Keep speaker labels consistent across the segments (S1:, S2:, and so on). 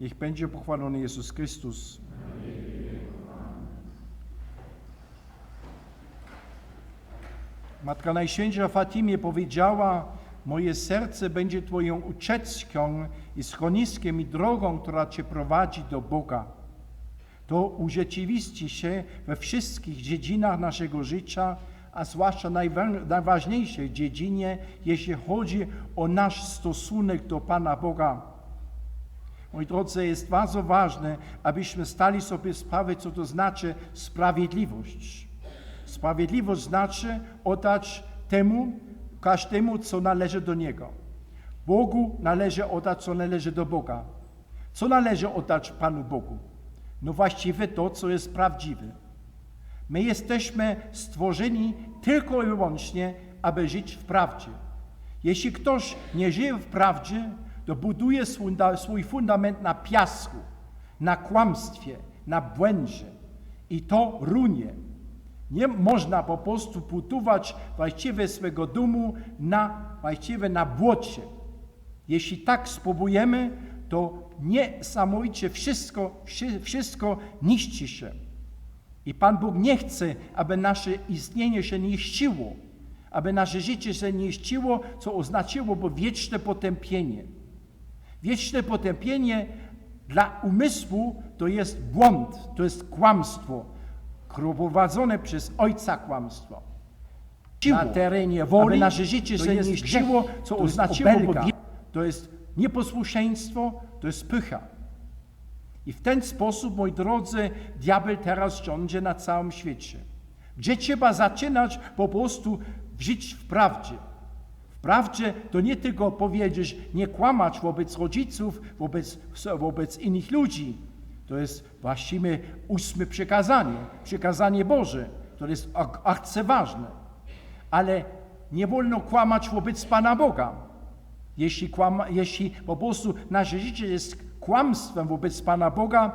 S1: Niech będzie pochwalony Jezus Chrystus. Matka Najświętsza Fatimie powiedziała, moje serce będzie Twoją ucieczką i schroniskiem i drogą, która Cię prowadzi do Boga. To urzeczywiści się we wszystkich dziedzinach naszego życia, a zwłaszcza najwa- najważniejszej dziedzinie, jeśli chodzi o nasz stosunek do Pana Boga. Moi drodzy, jest bardzo ważne, abyśmy stali sobie sprawę, co to znaczy sprawiedliwość. Sprawiedliwość znaczy oddać temu, każdemu, co należy do Niego. Bogu należy oddać, co należy do Boga. Co należy oddać Panu Bogu? No właściwie to, co jest prawdziwe. My jesteśmy stworzeni tylko i wyłącznie, aby żyć w prawdzie. Jeśli ktoś nie żyje w prawdzie, to buduje swój fundament na piasku, na kłamstwie, na błędzie. I to runie. Nie można po prostu budować właściwie swego domu na, właściwie na błocie. Jeśli tak spróbujemy, to niesamowicie wszystko, wszy- wszystko niszczy się. I Pan Bóg nie chce, aby nasze istnienie się niszczyło, aby nasze życie się niszczyło, co oznaczyłoby wieczne potępienie. Wieczne potępienie dla umysłu to jest błąd, to jest kłamstwo, prowadzone przez ojca kłamstwo. Na terenie woli, aby nasze życie
S2: to jest grzech,
S1: co
S2: to obelga.
S1: wie- to jest nieposłuszeństwo, to jest pycha. I w ten sposób, moi drodzy, diabeł teraz rządzi na całym świecie. Gdzie trzeba zaczynać po prostu żyć w prawdzie. W prawdzie to nie tylko powiedzieć, nie kłamać wobec rodziców, wobec, wobec innych ludzi. To jest właściwie ósme przekazanie, przekazanie Boże, które jest ak- arcyważne. Ale nie wolno kłamać wobec Pana Boga. Jeśli, kłama, jeśli po prostu nasze życie jest kłamstwem wobec Pana Boga,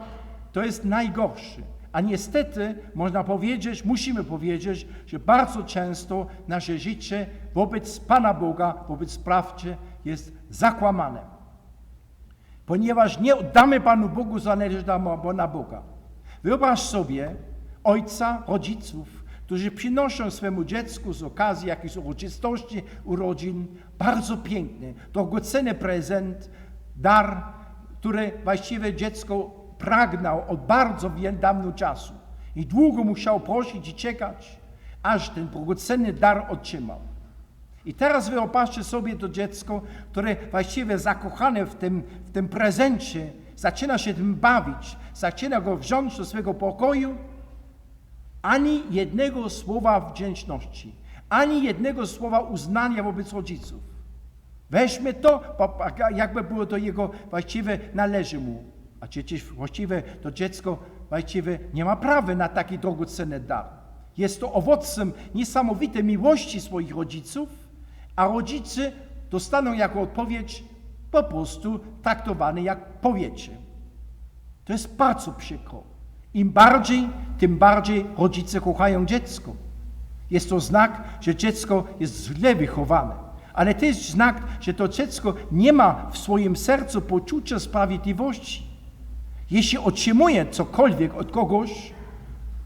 S1: to jest najgorsze. A niestety można powiedzieć, musimy powiedzieć, że bardzo często nasze życie wobec Pana Boga, wobec prawdzie jest zakłamane. Ponieważ nie oddamy Panu Bogu, zależy nam na Boga. Wyobraź sobie ojca, rodziców, którzy przynoszą swemu dziecku z okazji jakiejś uroczystości, urodzin, bardzo piękny, drogocenny prezent, dar, który właściwie dziecko pragnął od bardzo dawno czasu. I długo musiał prosić i czekać, aż ten drogocenny dar otrzymał. I teraz wyobraźcie sobie to dziecko, które właściwie zakochane w tym, w tym prezencie, zaczyna się tym bawić, zaczyna go wziąć do swego pokoju, ani jednego słowa wdzięczności, ani jednego słowa uznania wobec rodziców. Weźmy to, jakby było to jego właściwie należy mu. A przecież właściwie to dziecko właściwie nie ma prawa na taki drogocenny dar. Jest to owocem niesamowitej miłości swoich rodziców, a rodzice dostaną jako odpowiedź po prostu traktowane jak powiecie. To jest bardzo przykro. Im bardziej, tym bardziej rodzice kochają dziecko. Jest to znak, że dziecko jest źle wychowane. Ale to jest znak, że to dziecko nie ma w swoim sercu poczucia sprawiedliwości. Jeśli otrzymuje cokolwiek od kogoś,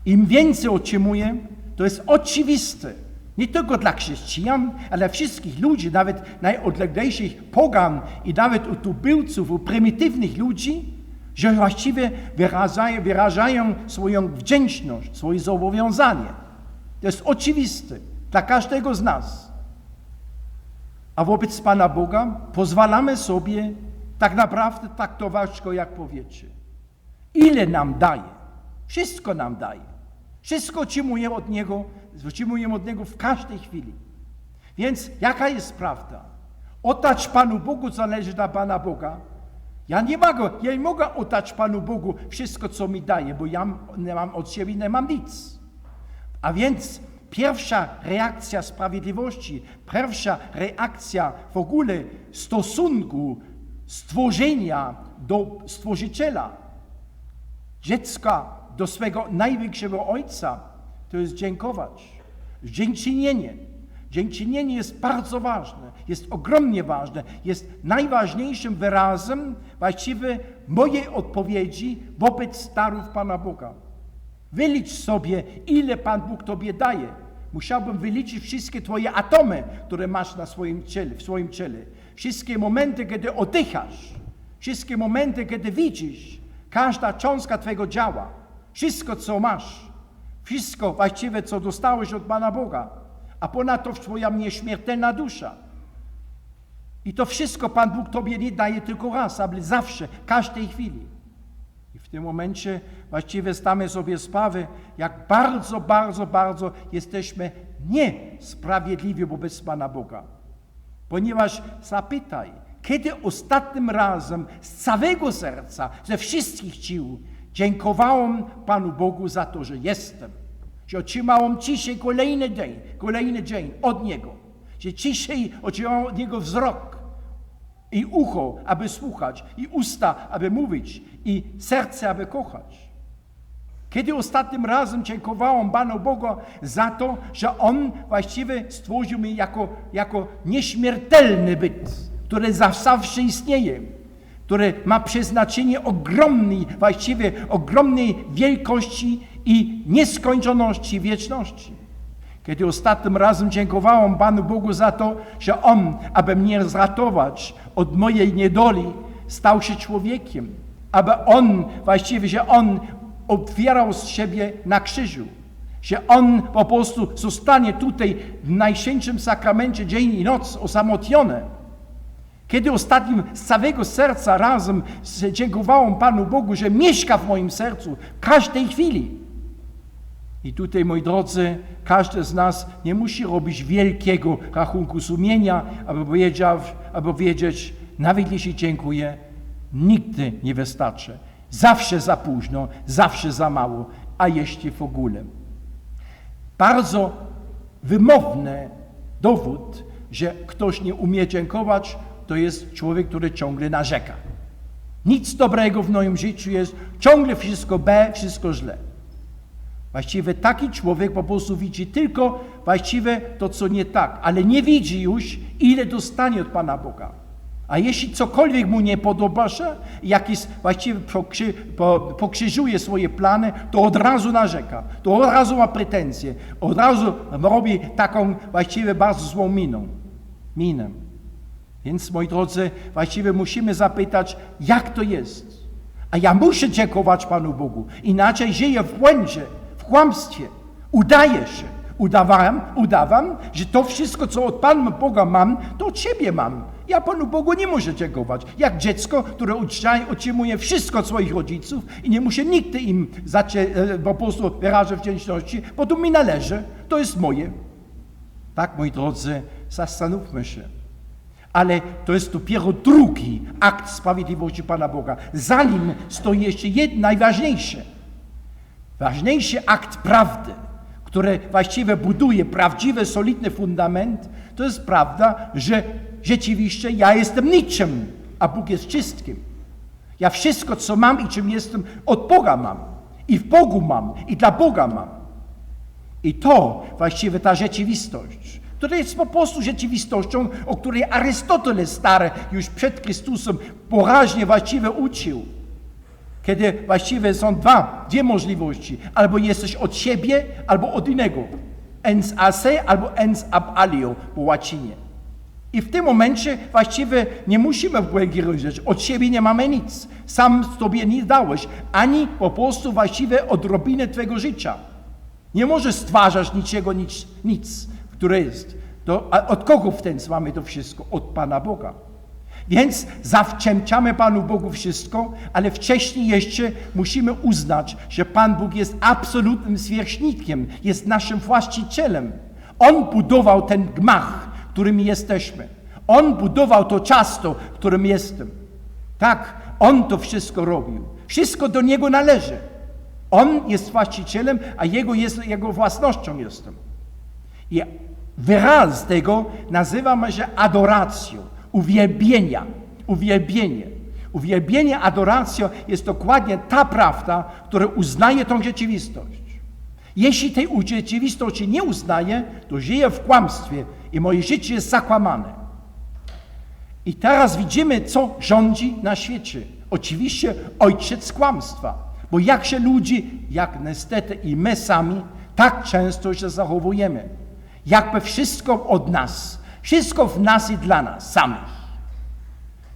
S1: im więcej otrzymuje, to jest oczywiste. Nie tylko dla chrześcijan, ale dla wszystkich ludzi, nawet najodleglejszych pogan i nawet u tubylców, u prymitywnych ludzi, że właściwie wyrażają, wyrażają swoją wdzięczność, swoje zobowiązanie. To jest oczywiste dla każdego z nas. A wobec Pana Boga pozwalamy sobie tak naprawdę traktować go jak powiecie. Ile nam daje? Wszystko nam daje. Wszystko otrzymujemy od Niego, otrzymujemy od Niego w każdej chwili. Więc jaka jest prawda? Oddać Panu Bogu zależy dla Pana Boga. Ja nie mogę, ja nie mogę oddać Panu Bogu wszystko, co mi daje, bo ja nie mam od siebie, nie mam nic. A więc pierwsza reakcja sprawiedliwości, pierwsza reakcja w ogóle stosunku stworzenia do Stworzyciela, dziecka do swego największego Ojca, to jest dziękować. Dziękczynienie. Dziękczynienie jest bardzo ważne, jest ogromnie ważne, jest najważniejszym wyrazem właściwie mojej odpowiedzi wobec starów Pana Boga. Wylicz sobie, ile Pan Bóg Tobie daje. Musiałbym wyliczyć wszystkie Twoje atomy, które masz na swoim ciele, w swoim ciele. Wszystkie momenty, kiedy oddychasz. Wszystkie momenty, kiedy widzisz. Każda cząstka Twojego działa. Wszystko, co masz. Wszystko właściwie, co dostałeś od Pana Boga. A ponadto Twoja nieśmiertelna dusza. I to wszystko Pan Bóg Tobie nie daje tylko raz, ale zawsze, każdej chwili. I w tym momencie właściwie stamy sobie sprawę, jak bardzo, bardzo, bardzo jesteśmy niesprawiedliwi wobec Pana Boga. Ponieważ zapytaj, kiedy ostatnim razem z całego serca, ze wszystkich sił dziękowałem Panu Bogu za to, że jestem, że otrzymałem dzisiaj kolejny dzień, kolejny dzień od Niego, że dzisiaj otrzymałem od Niego wzrok, i ucho, aby słuchać, i usta, aby mówić, i serce, aby kochać. Kiedy ostatnim razem dziękowałem Panu Bogu za to, że On właściwie stworzył mnie jako, jako nieśmiertelny byt, który zawsze istnieje, który ma przeznaczenie ogromnej, właściwie ogromnej wielkości i nieskończoności wieczności. Kiedy ostatnim razem dziękowałem Panu Bogu za to, że On, aby mnie zratować od mojej niedoli, stał się człowiekiem, aby On, właściwie, że On otwierał z siebie na krzyżu, że On po prostu zostanie tutaj w Najświętszym Sakramencie dzień i noc osamotniony. Kiedy ostatnim z całego serca razem dziękowałem Panu Bogu, że mieszka w moim sercu w każdej chwili. I tutaj, moi drodzy, każdy z nas nie musi robić wielkiego rachunku sumienia, aby, powiedział, aby powiedzieć, nawet jeśli dziękuję, nigdy nie wystarczy. Zawsze za późno, zawsze za mało, a jeśli w ogóle. Bardzo wymowny dowód, że ktoś nie umie dziękować, to jest człowiek, który ciągle narzeka. Nic dobrego w moim życiu jest, ciągle wszystko B, wszystko źle. Właściwie taki człowiek po prostu widzi tylko właściwie to, co nie tak, ale nie widzi już, ile dostanie od Pana Boga. A jeśli cokolwiek mu nie podoba się, jakiś właściwie pokrzy, po, pokrzyżuje swoje plany, to od razu narzeka, to od razu ma pretensje, od razu robi taką właściwie bardzo złą miną. minę. Więc, moi drodzy, właściwie musimy zapytać, jak to jest. A ja muszę dziękować Panu Bogu, inaczej żyję w błędzie, kłamstwie. Udaje się. Udawałem, udawam, że to wszystko, co od Pana Boga mam, to od siebie mam. Ja Panu Bogu nie muszę dziękować. Jak dziecko, które otrzymuje wszystko od swoich rodziców i nie muszę nigdy im e, po prostu wyrażać wdzięczności, bo to mi należy, to jest moje. Tak, moi drodzy, zastanówmy się. Ale to jest dopiero drugi akt sprawiedliwości Pana Boga. Zanim stoi jeszcze jedno najważniejsze – Ważniejszy akt prawdy, który właściwie buduje prawdziwy, solidny fundament, to jest prawda, że rzeczywiście ja jestem niczym, a Bóg jest wszystkim. Ja wszystko, co mam i czym jestem, od Boga mam. I w Bogu mam, i dla Boga mam. I to właściwie ta rzeczywistość, która jest po prostu rzeczywistością, o której Arystoteles stary już przed Chrystusem poraźnie właściwie uczył kiedy właściwie są dwa, dwie możliwości. Albo jesteś od siebie, albo od innego. Ens a se, albo ens ab alio po łacinie. I w tym momencie właściwie nie musimy w głębi rozdzieć. Od siebie nie mamy nic. Sam sobie nie dałeś, ani po prostu właściwie odrobinę Twojego życia. Nie możesz stwarzać niczego, nic, nic które jest. To, od kogo w ten mamy to wszystko? Od Pana Boga. Więc zawdzięczamy Panu Bogu wszystko, ale wcześniej jeszcze musimy uznać, że Pan Bóg jest absolutnym zwierzchnikiem, jest naszym właścicielem. On budował ten gmach, którym jesteśmy. On budował to ciasto, którym jestem. Tak, On to wszystko robił. Wszystko do Niego należy. On jest właścicielem, a Jego, jest, jego własnością jestem. I wyraz tego nazywamy się adoracją uwielbienia. Uwielbienie. Uwielbienie, adoracja jest dokładnie ta prawda, która uznaje tą rzeczywistość. Jeśli tej rzeczywistości nie uznaję, to żyję w kłamstwie i moje życie jest zakłamane. I teraz widzimy, co rządzi na świecie. Oczywiście ojciec kłamstwa. Bo jak się ludzi, jak niestety i my sami, tak często się zachowujemy. Jakby wszystko od nas, wszystko w nas i dla nas samych.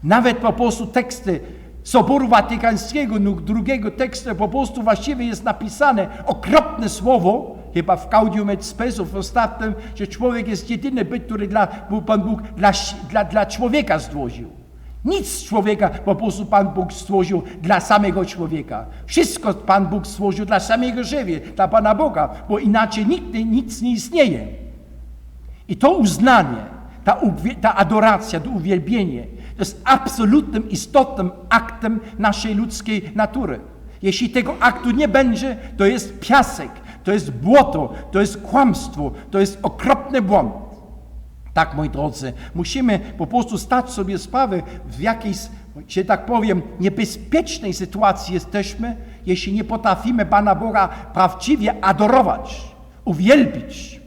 S1: Nawet po prostu teksty Soboru Watykańskiego, drugiego tekstu po prostu właściwie jest napisane okropne słowo, chyba w Gaudium et Spes w ostatnim, że człowiek jest jedyny byt, który dla, Pan Bóg dla, dla, dla człowieka stworzył. Nic człowieka po prostu Pan Bóg stworzył dla samego człowieka. Wszystko Pan Bóg stworzył dla samego siebie, dla Pana Boga, bo inaczej nigdy nic nie istnieje. I to uznanie, ta, ta adoracja, to uwielbienie, jest absolutnym, istotnym aktem naszej ludzkiej natury. Jeśli tego aktu nie będzie, to jest piasek, to jest błoto, to jest kłamstwo, to jest okropny błąd. Tak, moi drodzy, musimy po prostu stać sobie sprawę, w jakiejś, że tak powiem, niebezpiecznej sytuacji jesteśmy, jeśli nie potrafimy Pana Boga prawdziwie adorować, uwielbić.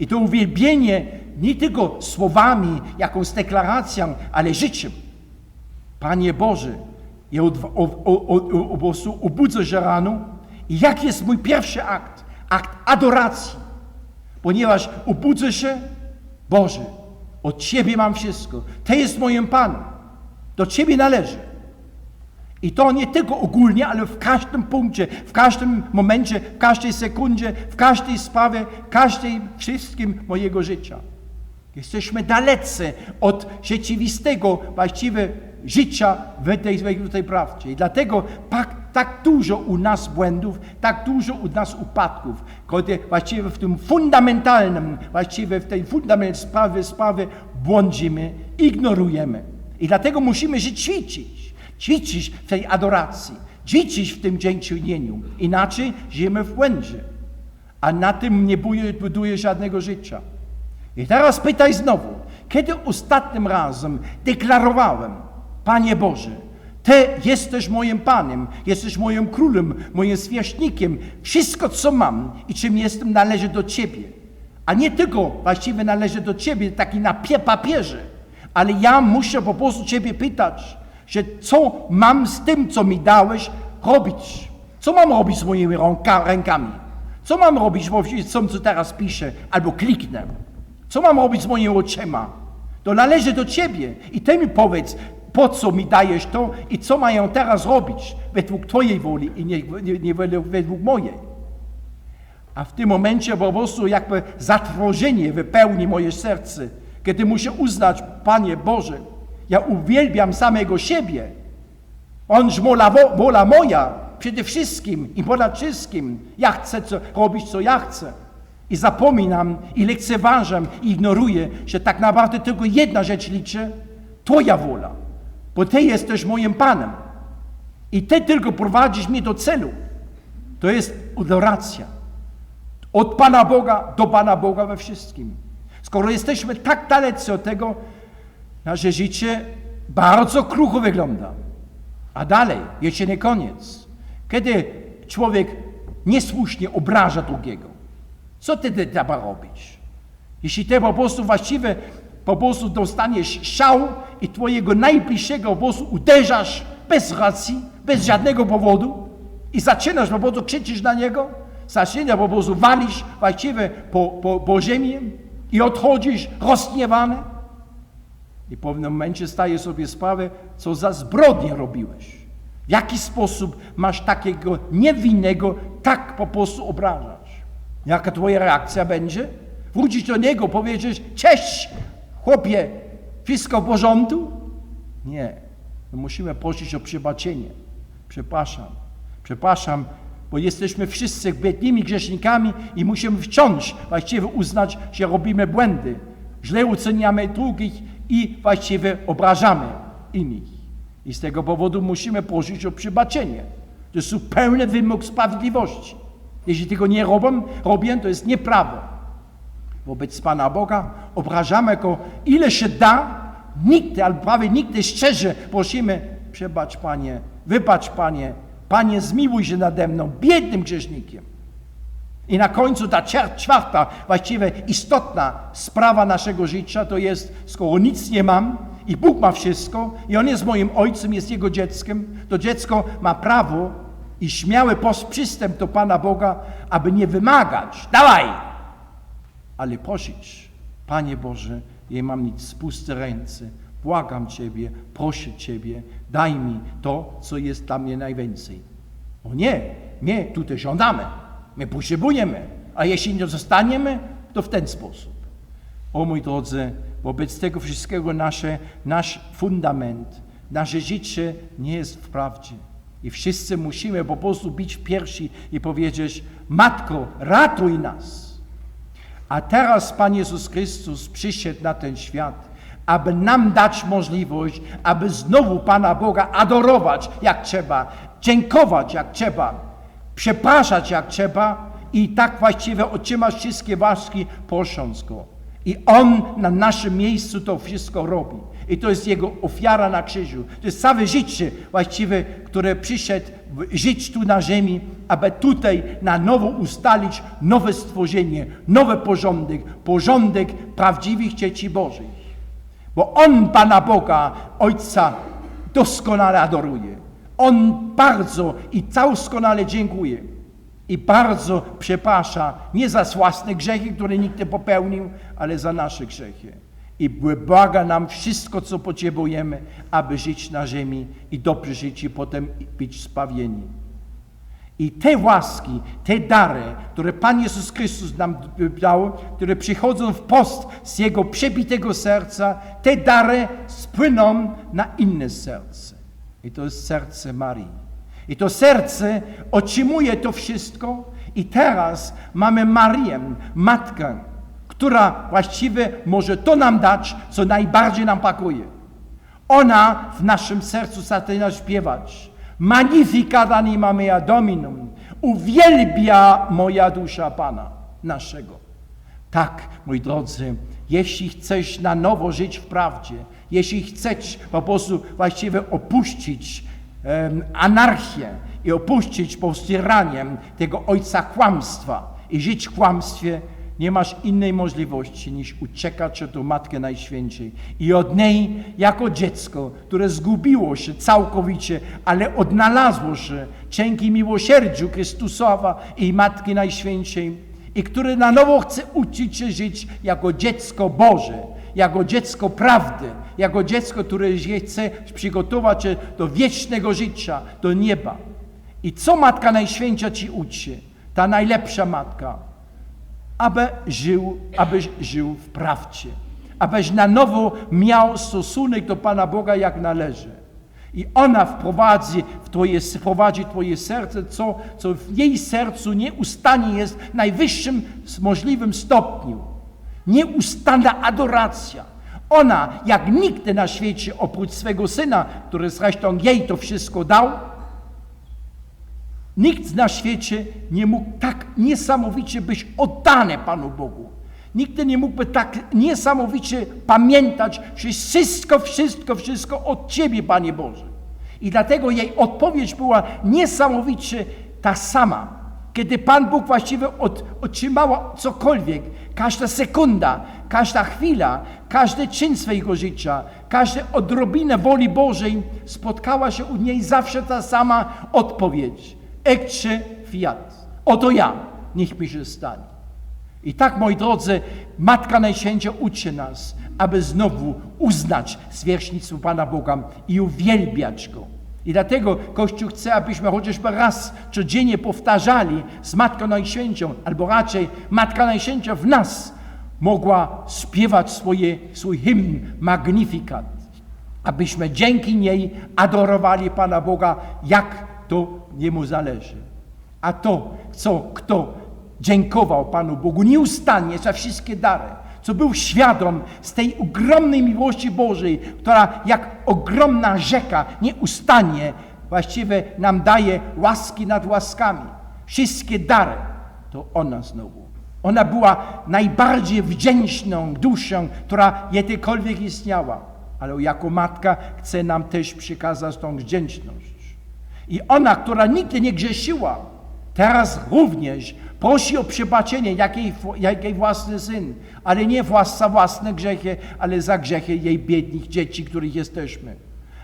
S1: I to uwielbienie nie tylko słowami, jakąś deklaracją, ale życiem. Panie Boże, ja po prostu obudzę się rano i jaki jest mój pierwszy akt? Akt adoracji. Ponieważ obudzę się, Boże, od Ciebie mam wszystko. Ty jest moim Panem. Do Ciebie należy. I to nie tylko ogólnie, ale w każdym punkcie, w każdym momencie, w każdej sekundzie, w każdej sprawie, w każdej wszystkim mojego życia. Jesteśmy dalecy od rzeczywistego, właściwie życia w tej, w tej prawdzie. I dlatego tak, tak dużo u nas błędów, tak dużo u nas upadków, kiedy właściwie w tym fundamentalnym, właściwie w tej fundamentalnej sprawie, sprawie błądzimy, ignorujemy. I dlatego musimy się ćwiczyć, ćwiczyć w tej adoracji, ćwiczyć w tym dziękczynieniu. Inaczej żyjemy w błędzie. A na tym nie buduje żadnego życia. I teraz pytaj znowu, kiedy ostatnim razem deklarowałem, Panie Boże, Ty jesteś moim Panem, jesteś moim królem, moim zwierzchnikiem. Wszystko, co mam i czym jestem, należy do Ciebie. A nie tylko właściwie należy do Ciebie, taki na papierze, ale ja muszę po prostu Ciebie pytać, że co mam z tym, co mi dałeś, robić. Co mam robić z moimi rękami? Co mam robić z tym, co teraz piszę albo kliknę? Co mam robić z moimi oczyma? To należy do Ciebie. I Ty mi powiedz, po co mi dajesz to i co mają teraz robić według Twojej woli i nie, nie, nie według mojej. A w tym momencie po prostu jakby zatrwożenie wypełni moje serce, kiedy muszę uznać, Panie Boże, ja uwielbiam samego siebie. Onż mola, mola moja przede wszystkim i ponad wszystkim. Ja chcę co, robić, co ja chcę. I zapominam, i lekceważam, i ignoruję, że tak naprawdę tylko jedna rzecz liczy, Twoja wola. Bo Ty jesteś moim Panem. I Ty tylko prowadzisz mnie do celu. To jest adoracja. Od Pana Boga do Pana Boga we wszystkim. Skoro jesteśmy tak dalecy od tego, nasze życie bardzo krucho wygląda. A dalej, jeszcze nie koniec. Kiedy człowiek niesłusznie obraża drugiego, co ty trzeba robić? Jeśli ty po prostu właściwie po prostu dostaniesz szał i twojego najbliższego po prostu uderzasz bez racji, bez żadnego powodu i zaczynasz po prostu krzyczeć na niego, zaczynasz po prostu walić właściwie po, po, po ziemi i odchodzisz rozgniewany i w pewnym momencie stajesz sobie sprawę, co za zbrodnię robiłeś. W jaki sposób masz takiego niewinnego tak po prostu obrażać? Jaka twoja reakcja będzie? Wrócić do niego, powiedzieć, cześć, chłopie, wszystko w porządku? Nie. My musimy prosić o przebaczenie. Przepraszam. Przepraszam, bo jesteśmy wszyscy biednymi grzesznikami i musimy wciąż właściwie uznać, że robimy błędy. Źle oceniamy drugich i właściwie obrażamy innych. I z tego powodu musimy prosić o przebaczenie. To jest zupełny wymóg sprawiedliwości. Jeśli tego nie robię, robię to jest nieprawo. Wobec Pana Boga obrażamy Go ile się da, nigdy, albo prawie nigdy szczerze prosimy, przebacz Panie, wybacz Panie, Panie zmiłuj się nade mną, biednym grzesznikiem. I na końcu ta czwarta, właściwie istotna sprawa naszego życia to jest, skoro nic nie mam i Bóg ma wszystko i On jest moim ojcem, jest Jego dzieckiem, to dziecko ma prawo i śmiały przystęp do Pana Boga, aby nie wymagać, dawaj, ale prosić, Panie Boże, ja mam nic, puste ręce, błagam Ciebie, proszę Ciebie, daj mi to, co jest dla mnie najwięcej. O nie, my tutaj żądamy, my potrzebujemy, a jeśli nie zostaniemy, to w ten sposób. O mój drodzy, wobec tego wszystkiego nasze, nasz fundament, nasze życie nie jest w prawdzie. I wszyscy musimy po prostu być pierwsi i powiedzieć, Matko, ratuj nas. A teraz Pan Jezus Chrystus przyszedł na ten świat, aby nam dać możliwość, aby znowu Pana Boga adorować jak trzeba, dziękować jak trzeba, przepraszać jak trzeba i tak właściwie otrzymać wszystkie łaski, prosząc Go. I On na naszym miejscu to wszystko robi. I to jest Jego ofiara na krzyżu. To jest całe życie właściwie, które przyszedł żyć tu na ziemi, aby tutaj na nowo ustalić nowe stworzenie, nowy porządek, porządek prawdziwych dzieci Bożych. Bo On Pana Boga, Ojca, doskonale adoruje. On bardzo i doskonale dziękuje. I bardzo przeprasza nie za własne grzechy, które nikt nie popełnił, ale za nasze grzechy. I błaga nam wszystko, co potrzebujemy, aby żyć na ziemi i dobrze żyć i potem być spawieni. I te łaski, te dary, które Pan Jezus Chrystus nam dał, które przychodzą w post z Jego przebitego serca, te dary spłyną na inne serce. I to jest serce Marii. I to serce otrzymuje to wszystko i teraz mamy Marię, matkę, która właściwie może to nam dać, co najbardziej nam pakuje. Ona w naszym sercu zaczyna śpiewać. Magnificat anima mea Dominum. Uwielbia moja dusza Pana naszego. Tak, moi drodzy, jeśli chcesz na nowo żyć w prawdzie, jeśli chcesz po prostu właściwie opuścić anarchię i opuścić po prostu tyraniem tego ojca kłamstwa i żyć w kłamstwie, nie masz innej możliwości niż uciekać od Matkę Najświętszej. I od niej jako dziecko, które zgubiło się całkowicie, ale odnalazło się dzięki miłosierdziu Chrystusowa i Matki Najświętszej i które na nowo chce uczyć się żyć jako dziecko Boże, jako dziecko prawdy, jako dziecko, które się chce przygotować się do wiecznego życia, do nieba. I co Matka Najświętsza ci uczy? Ta najlepsza Matka, aby żył, abyś żył w prawdzie, abyś na nowo miał stosunek do Pana Boga jak należy. I ona wprowadzi w twoje, wprowadzi Twoje serce, co, co w jej sercu nieustannie jest w najwyższym możliwym stopniu. Nieustanna adoracja. Ona, jak nigdy na świecie, oprócz swego syna, który zresztą jej to wszystko dał, Nikt na świecie nie mógł tak niesamowicie być oddany Panu Bogu. Nikt nie mógłby tak niesamowicie pamiętać, że wszystko, wszystko, wszystko od Ciebie, Panie Boże. I dlatego jej odpowiedź była niesamowicie ta sama. Kiedy Pan Bóg właściwie od, otrzymała cokolwiek, każda sekunda, każda chwila, każdy czyn swojego życia, każda odrobinę woli Bożej, spotkała się u niej zawsze ta sama odpowiedź. Ecce fiat. Oto ja, niech mi się stanie. I tak, moi drodzy, Matka Najświętsza uczy nas, aby znowu uznać zwierzchnictwo Pana Boga i uwielbiać Go. I dlatego Kościół chce, abyśmy chociażby raz codziennie powtarzali z Matką Najświętszą, albo raczej Matka Najświętsza w nas mogła śpiewać swoje, swój hymn Magnificat, abyśmy dzięki niej adorowali Pana Boga, jak to Jemu zależy. A to, co kto dziękował Panu Bogu nieustannie za wszystkie dary, co był świadom z tej ogromnej miłości Bożej, która jak ogromna rzeka nieustannie właściwie nam daje łaski nad łaskami. Wszystkie dary to ona znowu. Ona była najbardziej wdzięczną duszą, która kiedykolwiek istniała, ale jako matka chce nam też przekazać tą wdzięczność. I ona, która nigdy nie grzeszyła, teraz również prosi o przebaczenie, jak jej, jak jej własny syn, ale nie za własne grzechy, ale za grzechy jej biednych dzieci, których jesteśmy.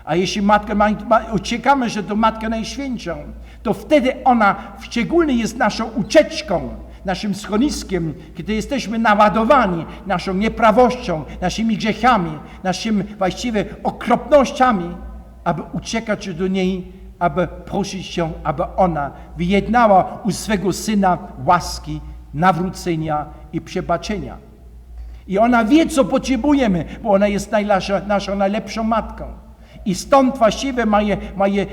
S1: A jeśli matka ma, ma, uciekamy, że to Matkę Najświętszą, to wtedy ona szczególnie jest naszą ucieczką, naszym schroniskiem, kiedy jesteśmy naładowani naszą nieprawością, naszymi grzechami, naszymi właściwie okropnościami, aby uciekać do niej, aby prosić ją, aby ona wyjednała u swego syna łaski, nawrócenia i przebaczenia. I ona wie, co potrzebujemy, bo ona jest najlasza, naszą najlepszą matką. I stąd właściwie moje, moje,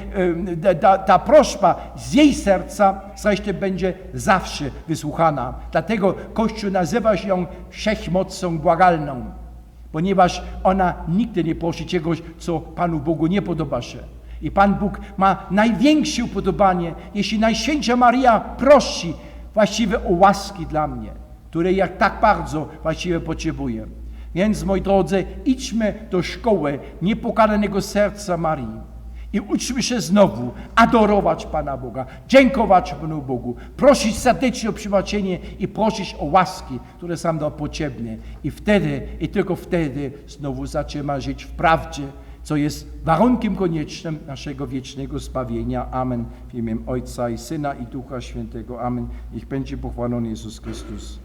S1: ta, ta prośba z jej serca zresztą będzie zawsze wysłuchana. Dlatego Kościół nazywa ją wszechmocą błagalną, ponieważ ona nigdy nie prosi czegoś, co Panu Bogu nie podoba się. I Pan Bóg ma największe upodobanie, jeśli Najświętsza Maria prosi właściwie o łaski dla mnie, której ja tak bardzo właściwie potrzebuję. Więc, moi drodzy, idźmy do szkoły niepokalanego serca Marii i uczmy się znowu adorować Pana Boga, dziękować Panu Bogu, prosić serdecznie o przebaczenie i prosić o łaski, które są nam potrzebne. I wtedy, i tylko wtedy znowu zaczynamy żyć w prawdzie, co jest warunkiem koniecznym naszego wiecznego zbawienia. Amen. W imię Ojca i Syna i Ducha Świętego. Amen. Niech będzie pochwalony Jezus Chrystus.